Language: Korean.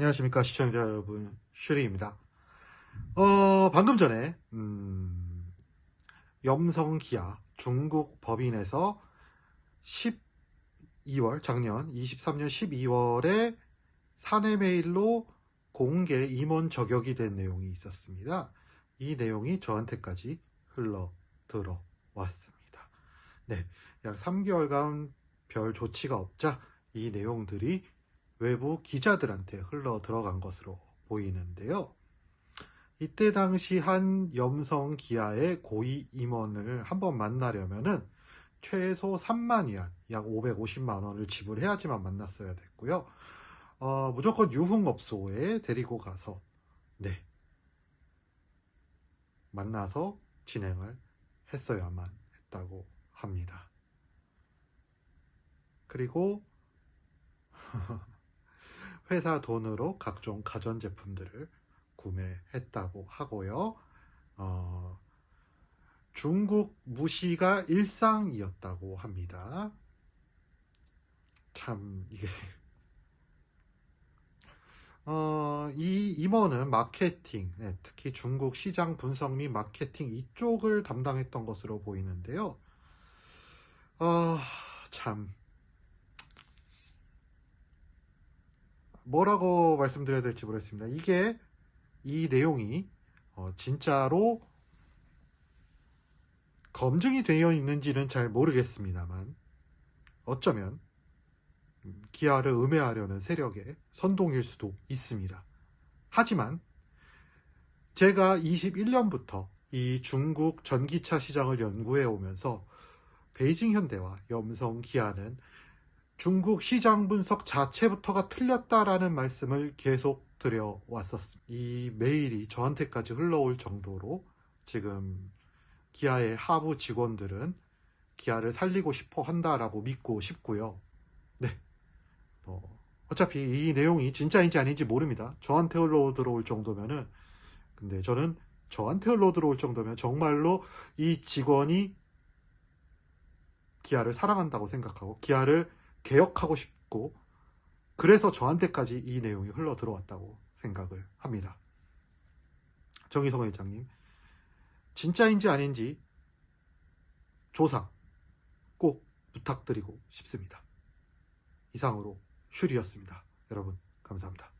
안녕하십니까 시청자 여러분 슈리입니다. 어 방금 전에 음, 염성기아 중국 법인에서 12월 작년 23년 12월에 사내 메일로 공개 임원 저격이 된 내용이 있었습니다. 이 내용이 저한테까지 흘러 들어왔습니다. 네, 약 3개월간 별 조치가 없자 이 내용들이 외부 기자들한테 흘러 들어간 것으로 보이는데요. 이때 당시 한 염성 기아의 고위 임원을 한번 만나려면은 최소 3만 위안, 약 550만 원을 지불해야지만 만났어야 됐고요. 어, 무조건 유흥업소에 데리고 가서 네 만나서 진행을 했어야만 했다고 합니다. 그리고 회사 돈으로 각종 가전제품들을 구매했다고 하고요. 어, 중국 무시가 일상이었다고 합니다. 참, 이게. 어, 이 임원은 마케팅, 네, 특히 중국 시장 분석 및 마케팅 이쪽을 담당했던 것으로 보이는데요. 어, 참. 뭐라고 말씀드려야 될지 모르겠습니다. 이게 이 내용이 어, 진짜로 검증이 되어 있는지는 잘 모르겠습니다만 어쩌면 음, 기아를 음해하려는 세력의 선동일 수도 있습니다. 하지만 제가 21년부터 이 중국 전기차 시장을 연구해 오면서 베이징 현대와 염성 기아는 중국 시장 분석 자체부터가 틀렸다라는 말씀을 계속 드려왔었습니다. 이 메일이 저한테까지 흘러올 정도로 지금 기아의 하부 직원들은 기아를 살리고 싶어 한다라고 믿고 싶고요. 네. 뭐 어차피 이 내용이 진짜인지 아닌지 모릅니다. 저한테 흘러 들어올 정도면은 근데 저는 저한테 흘러 들어올 정도면 정말로 이 직원이 기아를 사랑한다고 생각하고 기아를 개혁하고 싶고 그래서 저한테까지 이 내용이 흘러 들어왔다고 생각을 합니다. 정희성 회장님 진짜인지 아닌지 조사 꼭 부탁드리고 싶습니다. 이상으로 슈리였습니다. 여러분 감사합니다.